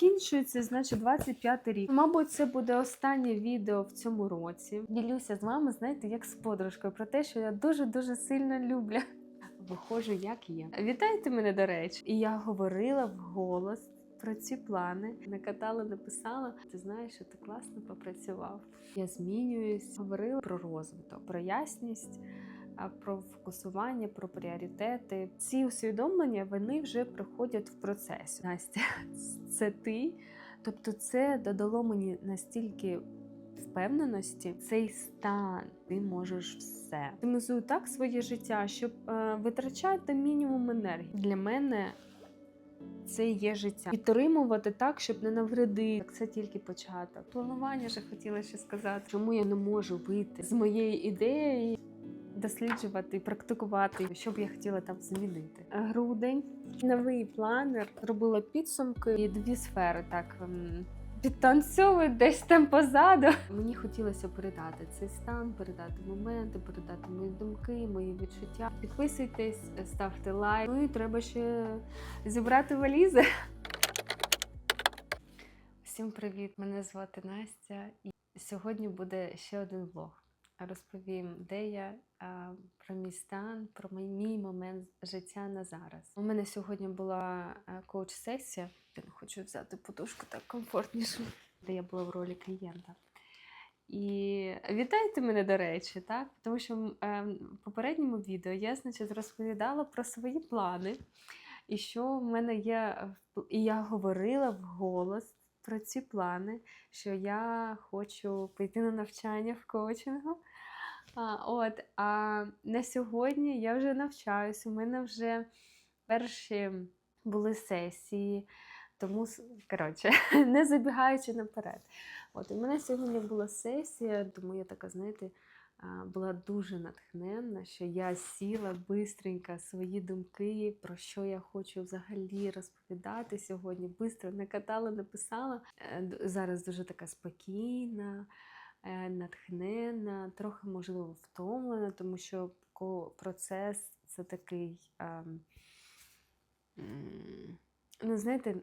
Закінчується, значить, 25 рік. Мабуть, це буде останнє відео в цьому році. Ділюся з вами, знаєте, як з подружкою про те, що я дуже-дуже сильно люблю. Виходжу, як є. Вітайте мене, до речі. І я говорила вголос про ці плани. Накатала, написала. Ти знаєш, що ти класно попрацював. Я змінююсь, говорила про розвиток, про ясність. Про фокусування, про пріоритети. Ці усвідомлення вони вже проходять в процесі. Настя, це ти. Тобто, це додало мені настільки впевненості, цей стан. Ти можеш все. Оптимізую так своє життя, щоб е, витрачати мінімум енергії. Для мене це є життя. Підтримувати так, щоб не навредити. Це тільки початок. Планування ж хотіла ще сказати, чому я не можу вийти з моєї ідеї. Досліджувати і практикувати, що б я хотіла там змінити. Грудень, новий планер, робила підсумки і дві сфери так ем, підтанцьовують десь там позаду. Мені хотілося передати цей стан, передати моменти, передати мої думки, мої відчуття. Підписуйтесь, ставте лайк. Ну і треба ще зібрати валізи. Всім привіт! Мене звати Настя, і сьогодні буде ще один влог. Розповім, де я, про мій стан, про мій, момент життя на зараз. У мене сьогодні була коуч-сесія. Я не хочу взяти подушку так комфортніше, де я була в ролі клієнта. І вітайте мене, до речі, так? Тому що е, в попередньому відео я, значить, розповідала про свої плани, і що в мене є, і я говорила вголос про ці плани, що я хочу піти на навчання в коучингу. А, от, а на сьогодні я вже навчаюсь, у мене вже перші були сесії, тому, коротше, не забігаючи наперед. От, у мене сьогодні була сесія, тому я така, знаєте, була дуже натхненна, що я сіла бистренько свої думки, про що я хочу взагалі розповідати сьогодні. Бистро накатала, написала. Е, Зараз дуже така спокійна, е, натхненна, трохи, можливо, втомлена, тому що процес це такий. ем, Ну, знаєте,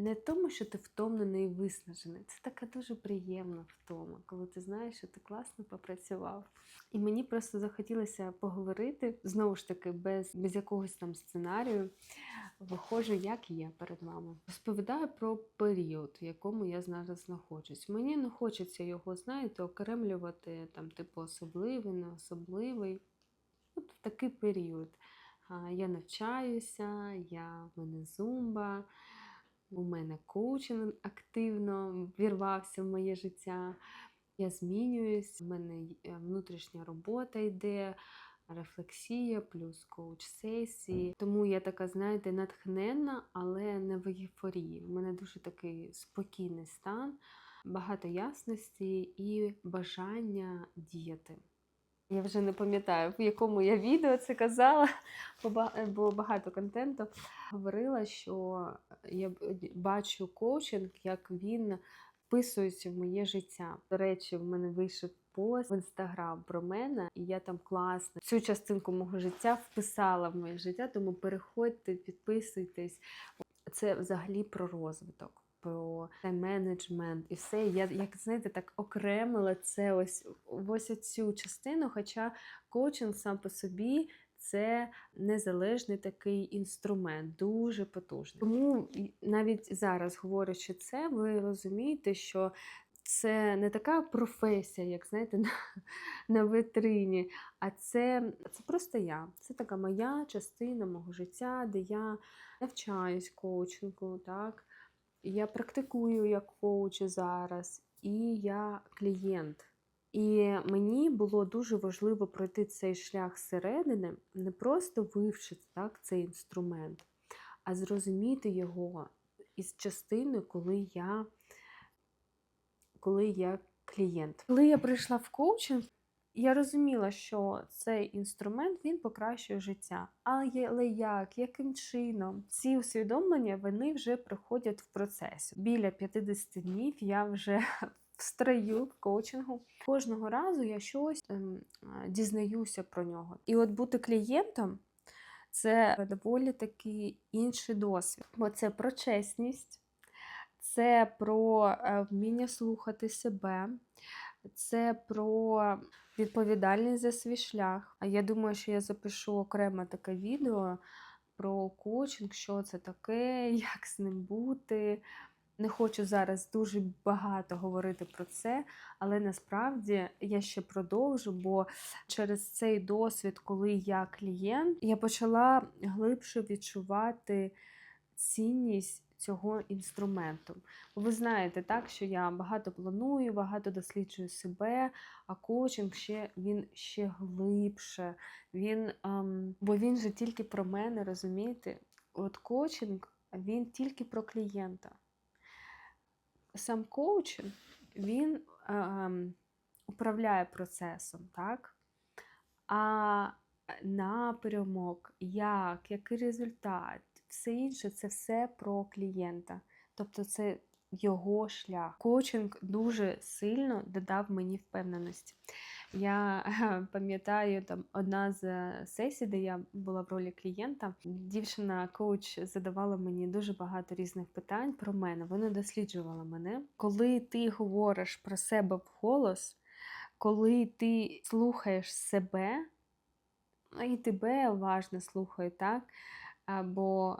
не тому, що ти втомлений і виснажений. Це така дуже приємна втома, коли ти знаєш, що ти класно попрацював. І мені просто захотілося поговорити знову ж таки, без, без якогось там сценарію. Виходжу, як є перед вами. Розповідаю про період, в якому я зараз знаходжусь. Мені не хочеться його, знаєте, окремлювати там, типу, особливий, не особливий. От в такий період. Я навчаюся, я в мене зумба, у мене коучинг активно вірвався в моє життя. Я змінююсь, у мене е, внутрішня робота йде, рефлексія, плюс коуч-сесії. Тому я така, знаєте, натхненна, але не в ейфорії. У мене дуже такий спокійний стан, багато ясності і бажання діяти. Я вже не пам'ятаю, в якому я відео це казала, бо ба- багато контенту говорила, що я бачу коучинг, як він вписується в моє життя. До речі, в мене вийшов пост в інстаграм про мене, і я там класно цю частинку мого життя вписала в моє життя. Тому переходьте, підписуйтесь. Це взагалі про розвиток. Про тайм-менеджмент і все. Я, як знаєте, так окремила це ось ось цю частину. Хоча коучинг сам по собі це незалежний такий інструмент, дуже потужний. Тому навіть зараз, говорячи це, ви розумієте, що це не така професія, як знаєте, на, на витрині, а це, це просто я. Це така моя частина мого життя, де я навчаюсь коучингу, так. Я практикую як коуч зараз, і я клієнт. І мені було дуже важливо пройти цей шлях зсередини, не просто вивчити так, цей інструмент, а зрозуміти його із частини, коли я, коли я клієнт. Коли я прийшла в коучинг, я розуміла, що цей інструмент він покращує життя. Але, як, яким чином? Ці усвідомлення вони вже приходять в процесі. Біля 50 днів я вже в строю в коучингу. Кожного разу я щось ем, дізнаюся про нього. І от бути клієнтом це доволі такий інший досвід, бо це про чесність. це про е, вміння слухати себе, це про відповідальність за свій шлях. А я думаю, що я запишу окремо таке відео про коучинг, що це таке, як з ним бути. Не хочу зараз дуже багато говорити про це, але насправді я ще продовжу, бо через цей досвід, коли я клієнт, я почала глибше відчувати цінність цього інструменту. Ви знаєте, так, що я багато планую, багато досліджую себе, а коучинг ще він ще глибше. Він, ем, бо він же тільки про мене, розумієте? От коучинг він тільки про клієнта. Сам коучинг він ем, управляє процесом, так? А напрямок, як, який результат, все інше це все про клієнта. Тобто це його шлях. Коучинг дуже сильно додав мені впевненості. Я пам'ятаю, там одна з е, сесій, де я була в ролі клієнта, дівчина-коуч задавала мені дуже багато різних питань про мене. Вона досліджувала мене. Коли ти говориш про себе вголос, коли ти слухаєш себе, ну, і тебе уважно слухають, так? Або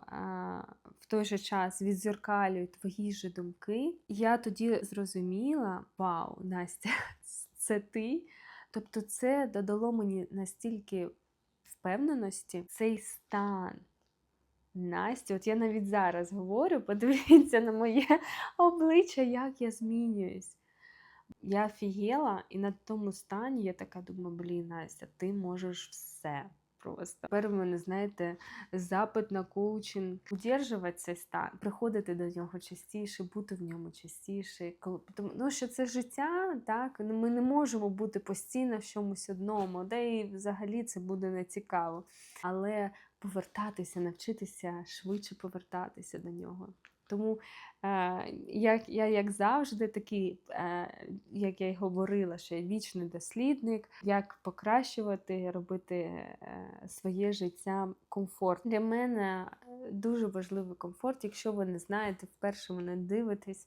в той же час відзеркалюють твої ж думки. Я тоді зрозуміла: вау, Настя, це ти. Тобто, це додало мені настільки впевненості, цей стан. Насті, от я навіть зараз говорю, подивіться на моє обличчя, як я змінююсь. Я фігела, і на тому стані я така думаю, блін, Настя, ти можеш все просто. Тепер в мене, знаєте, запит на коучинг, удержувати цей стан, приходити до нього частіше, бути в ньому частіше. Тому ну, що це життя, так ну, ми не можемо бути постійно в чомусь одному, де і взагалі це буде нецікаво. Але повертатися, навчитися швидше повертатися до нього. Тому е, як, я, як завжди, такий, е, як я й говорила, що я вічний дослідник, як покращувати, робити е, своє життя комфорт. Для мене е, дуже важливий комфорт, якщо ви не знаєте, вперше мене дивитесь.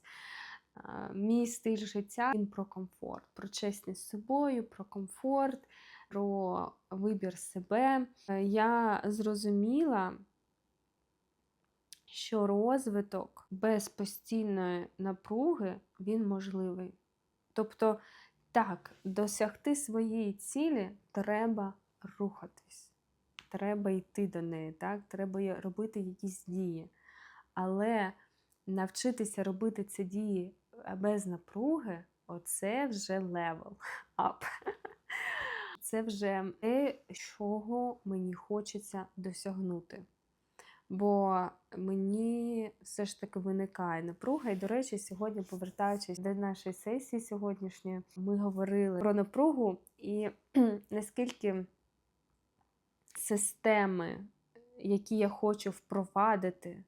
Е, мій стиль життя він про комфорт, про чесність з собою, про комфорт, про вибір себе. Е, я зрозуміла що розвиток без постійної напруги він можливий. Тобто, так, досягти своєї цілі треба рухатись, треба йти до неї, так? треба робити якісь дії. Але навчитися робити ці дії е, без напруги оце вже левел ап. Це вже те, чого мені хочеться досягнути бо мені все ж таки виникає напруга. І, до речі, сьогодні, повертаючись до нашої сесії сьогоднішньої, ми говорили про напругу і наскільки системи, які я хочу впровадити,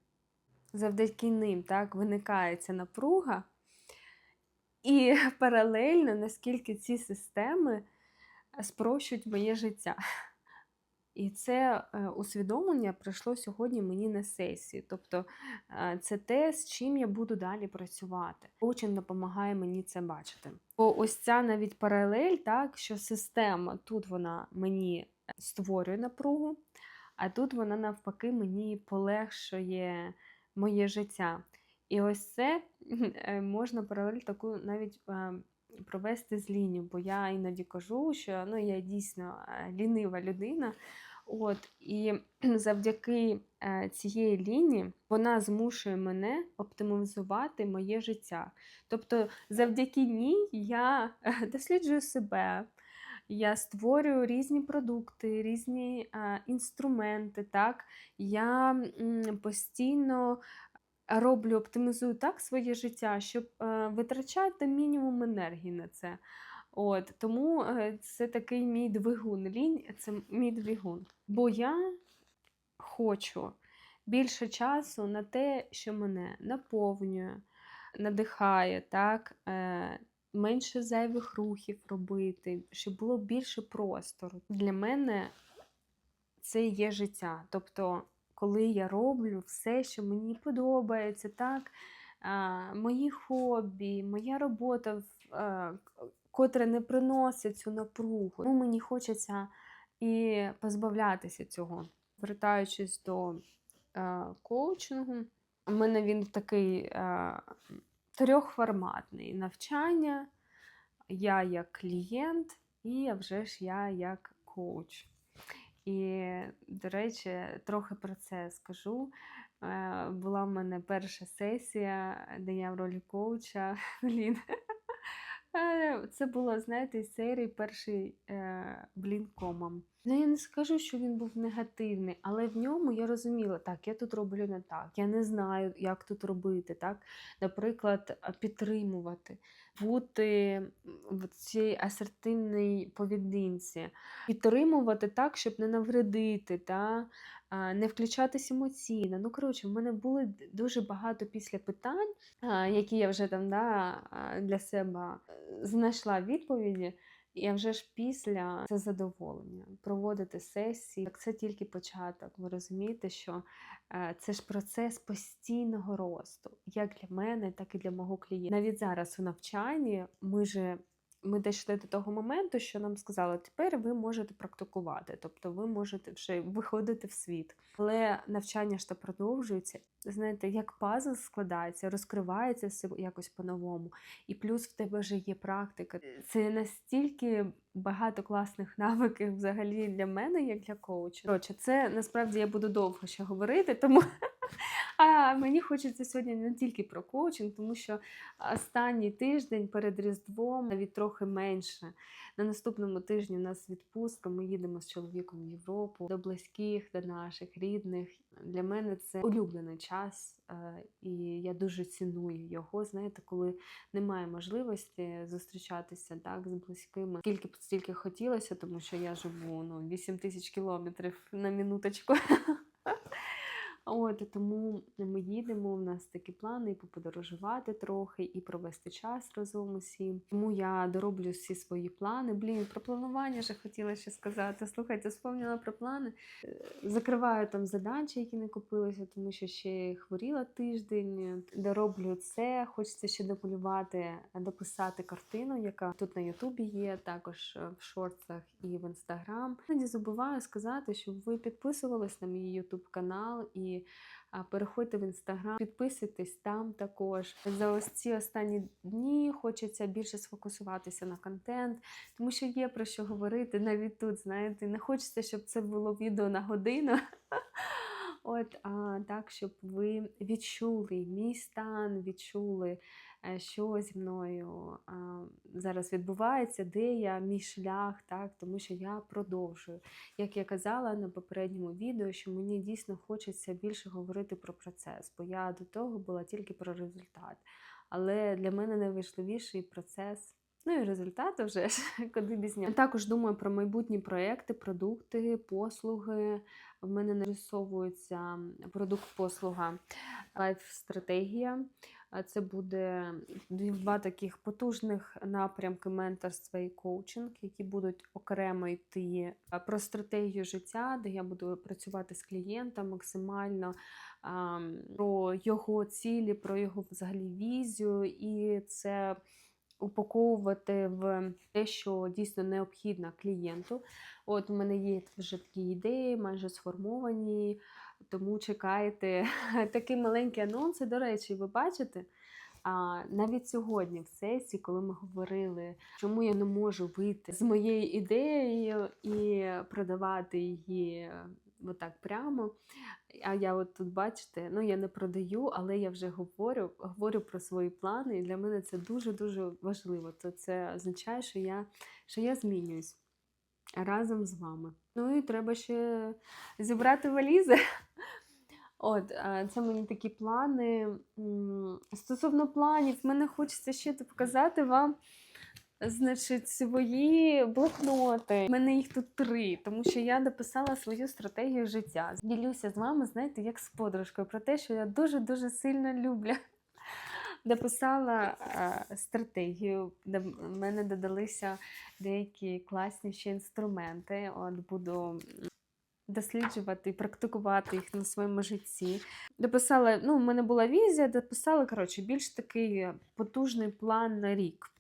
завдяки ним так, виникає ця напруга. І паралельно, наскільки ці системи спрощують моє життя. І це е, усвідомлення прийшло сьогодні мені на сесії. Тобто е, це те, з чим я буду далі працювати. Коучинг допомагає мені це бачити. Бо ось ця навіть паралель, так, що система тут вона мені створює напругу, а тут вона навпаки мені полегшує моє життя. І ось це е, можна паралель таку навіть провести з лінію, бо я іноді кажу, що ну, я дійсно лінива людина. От, І завдяки е, цієї лінії вона змушує мене оптимізувати моє життя. Тобто, завдяки ній я е, досліджую себе, я створюю різні продукти, різні е, інструменти. так, Я м, постійно роблю, оптимізую так своє життя, щоб е, витрачати мінімум енергії на це. От, Тому е, це такий мій двигун. Лінь це мій двигун. Бо я хочу більше часу на те, що мене наповнює, надихає, так? Е, менше зайвих рухів робити, щоб було більше простору. Для мене це є життя. Тобто, коли я роблю все, що мені подобається, так? мої хобі, моя робота, котра не приносить цю напругу. Ну, мені хочеться і позбавлятися цього. Вертаючись до коучингу, у мене він такий трьохформатний навчання. Я як клієнт, і вже ж я як коуч. І, до речі, трохи про це скажу. Е, Була в мене перша сесія, де я в ролі коуча. Блін. Е, Це було, знаєте, із серії перший е, блін комом. Ну, я не скажу, що він був негативний, але в ньому я розуміла, так, я тут роблю не так, я не знаю, як тут робити. так. Наприклад, підтримувати, бути в цій асертивній поведінці, підтримувати так, щоб не навредити, та, не включатись емоційно. Ну, коротше, в мене були дуже багато після питань, які я вже там да, для себе е, знайшла відповіді. І вже ж після це задоволення проводити сесії. Так це тільки початок. Ви розумієте, що е, це ж процес постійного росту, як для мене, так і для мого клієнта. Навіть зараз у навчанні ми же. Ми дійшли до того моменту, що нам сказали, тепер ви можете практикувати, тобто ви можете вже виходити в світ. Але навчання ж то продовжується. Знаєте, як пазл складається, розкривається все якось по-новому. І плюс в тебе вже є практика. Це настільки багато класних навиків взагалі для мене, як для коуча. Коротше, це насправді я буду довго ще говорити, тому а мені хочеться сьогодні не тільки про коучинг, тому що останній тиждень перед Різдвом, навіть трохи менше. На наступному тижні у нас відпустка. Ми їдемо з чоловіком в Європу до близьких, до наших рідних. Для мене це улюблений час, е, і я дуже ціную його. Знаєте, коли немає можливості зустрічатися так з близькими. Скільки б стільки хотілося, тому що я живу ну 8 тисяч кілометрів на минуточку. От тому ми їдемо. У нас такі плани і поподорожувати трохи, і провести час разом усім. Тому я дороблю всі свої плани. Блін, про планування вже хотіла ще сказати. Слухайте, спомнила про плани. Е, Закриваю там задачі, які не купилися, тому що ще хворіла тиждень. Дороблю це. Хочеться ще домалювати, дописати картину, яка тут на Ютубі є, також е, в шортсах і в інстаграм. Не забуваю сказати, щоб ви підписувались на мій Ютуб канал і переходьте в інстаграм, підписуйтесь там також. За ось ці останні дні хочеться більше сфокусуватися на контент, тому що є про що говорити навіть тут, знаєте, не хочеться, щоб це було відео на годину. От а, так, щоб ви відчули мій стан, відчули, е, що зі мною а, зараз відбувається, де я, мій шлях, так, тому що я продовжую. Як я казала на попередньому відео, що мені дійсно хочеться більше говорити про процес, бо я до того була тільки про результат. Але для мене найважливіший процес. Ну і результати вже ж куди без. Також думаю про майбутні проекти, продукти, послуги. В мене нарисовується продукт-послуга лайф-стратегія. Це буде два таких потужних напрямки менторства і коучинг, які будуть окремо йти про стратегію життя, де я буду працювати з клієнтом максимально про його цілі, про його взагалі візію, і це упаковувати в те, що дійсно необхідно клієнту. От у мене є вже такі ідеї, майже сформовані, тому чекайте такі маленькі анонси. До речі, ви бачите. А навіть сьогодні, в сесії, коли ми говорили, чому я не можу вийти з моєю ідеєю і продавати її отак прямо. А я от тут бачите, ну я не продаю, але я вже говорю, говорю про свої плани, і для мене це дуже-дуже важливо. То це означає, що я, що я змінююсь разом з вами. Ну і треба ще зібрати валізи. От, це мені такі плани. Стосовно планів, мене хочеться ще показати вам. Значить, свої блокноти. У мене їх тут три, тому що я написала свою стратегію життя. Ділюся з вами, знаєте, як з подружкою, про те, що я дуже-дуже сильно люблю. Написала е, стратегію, де в мене додалися деякі класні ще інструменти. От буду досліджувати і практикувати їх на своєму житті. Дописала, ну, в мене була візія, дописала, коротше, більш такий потужний план на рік.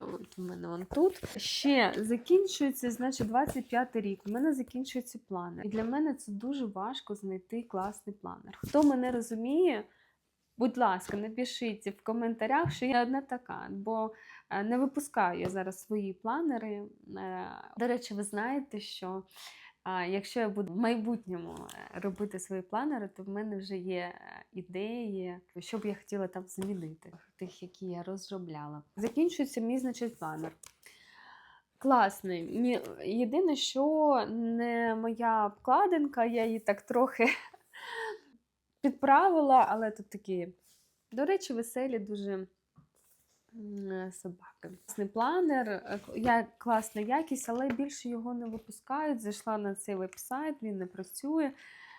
От у мене он тут. Ще закінчується, значить, 25 рік. У мене закінчується планер. І для мене це дуже важко знайти класний планер. Хто мене розуміє, будь ласка, напишіть в коментарях, що я одна така, бо е, не випускаю зараз свої планери. Е, До речі, ви знаєте, що якщо я буду в майбутньому е, робити свої планери, то в мене вже є ідеї, що б я хотіла там змінити, тих, які я розробляла. Закінчується мій значить планер. Класний. Єдине, що не моя обкладинка, я її так трохи підправила, але тут такі, до речі, веселі дуже е, собаки. Класний планер, е, я, класна якість, але більше його не випускають. Зайшла на цей веб-сайт, він не працює.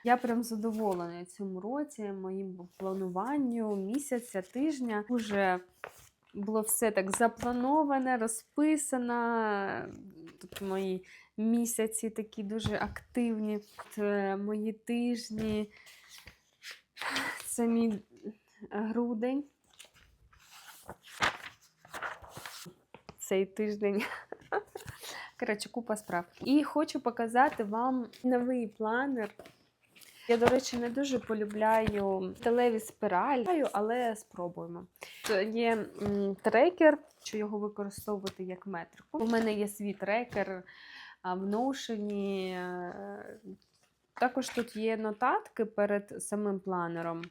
Я прям задоволена цьому році, моїм плануванню місяця, тижня. Дуже було все так заплановане, розписано. Тут мої місяці такі дуже активні, е, мої тижні. Це мій грудень. Цей тиждень. Коротше, купа справ. І хочу показати вам новий планер. Я, до речі, не дуже полюбляю сталеві спіралі, але спробуємо. Це є трекер, що його використовувати як метрику. У мене є свій трекер в Notion. Також тут є нотатки перед самим планером.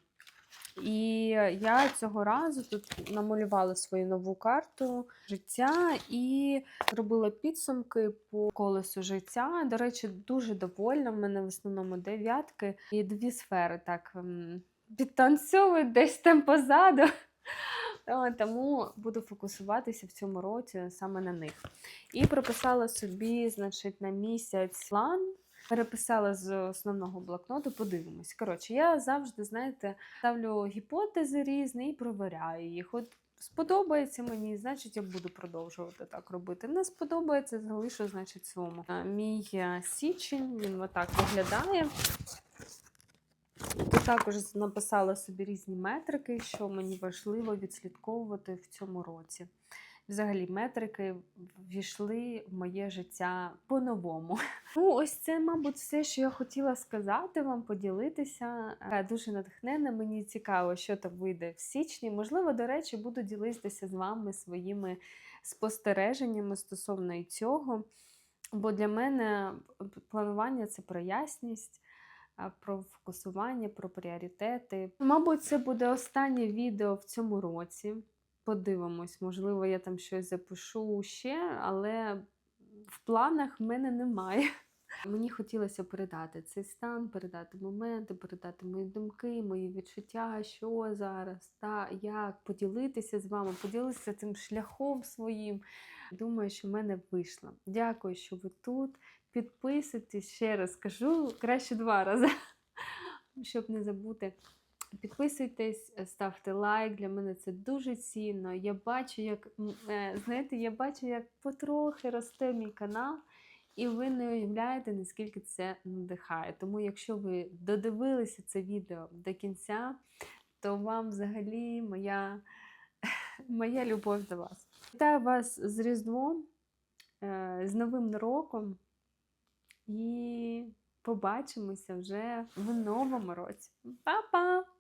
І я цього разу тут намалювала свою нову карту життя і робила підсумки по колесу життя. До речі, дуже довольна. В мене в основному дев'ятки і дві сфери так ем, підтанцьовують десь там позаду. Тому буду фокусуватися в цьому році саме на них. І прописала собі, значить, на місяць план. Переписала з основного блокноту, подивимось. Коротше, я завжди, знаєте, ставлю гіпотези різні і провіряю їх. От сподобається мені, значить, я буду продовжувати так робити. Не сподобається, залишу, значить, своєму. Мій е, січень, він отак виглядає. Також написала собі різні метрики, що мені важливо відслідковувати в цьому році. Взагалі, метрики ввійшли в моє життя по-новому. Ну, ось це, мабуть, все, що я хотіла сказати вам, поділитися. Е, Дуже натхненна. Мені цікаво, що там вийде в січні. Можливо, до речі, буду ділитися з вами своїми спостереженнями стосовно цього. Бо для мене планування це про ясність, про фокусування, про пріоритети. Мабуть, це буде останнє відео в цьому році. Подивимось, можливо, я там щось запишу ще, але в планах в мене немає. Мені хотілося передати цей стан, передати моменти, передати мої думки, мої відчуття, що зараз, та як поділитися з вами, поділитися цим шляхом своїм. Думаю, що в мене вийшло. Дякую, що ви тут. Підписуйтесь ще раз кажу, краще два рази, щоб не забути. Підписуйтесь, ставте лайк. Для мене це дуже цінно. Я бачу, як е, знаєте, я бачу, як потрохи росте мій канал, і ви не уявляєте, наскільки це надихає. Тому, якщо ви додивилися це відео до кінця, то вам взагалі моя, моя любов до вас. Вітаю вас з Різдвом, е, з Новим роком. І побачимося вже в новому році. Па-па!